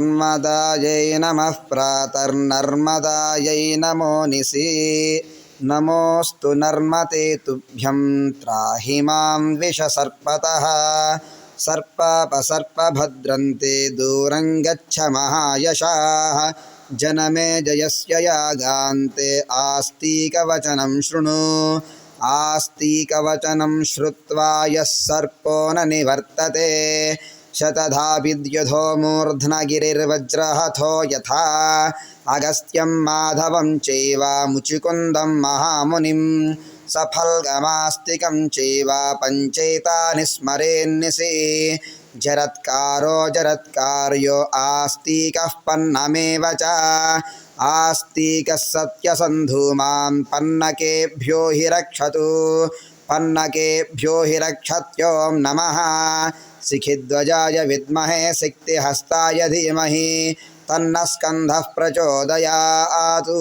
नर्मदायै नमः प्रातर्नर्मदायै नमो निशि। नमोऽस्तु नर्मते तुभ्यं त्राहि मां विषसर्पतः। सर्पापसर्पभद्रन्ते दूरं गच्छ महायशाः। जनमे जयस्य यागान्ते आस्तीकवचनं शृणु। आस्तीकवचनं श्रुत्वा यः सर्पो न निवर्तते। शतधा विद्युधो मूर्ध्नगिरिर्वज्रहथो यथा अगस्त्यं माधवं चैव मुचिकुन्दं महामुनिं सफल्गमास्तिकं चैव पञ्चैतानि स्मरेन्निसि जरत्कारो जरत्कार्यो आस्तिकः पन्नमेव च आस्तिकः सत्यसन्धूमां पन्नकेभ्यो हि रक्षतु पन्नकेभ्यो हि रक्षत्यों नमः शिखिध्वजाय विमहे सिक्तिहस्ताय धीमहि तन्नः स्कन्धः प्रचोदयातु।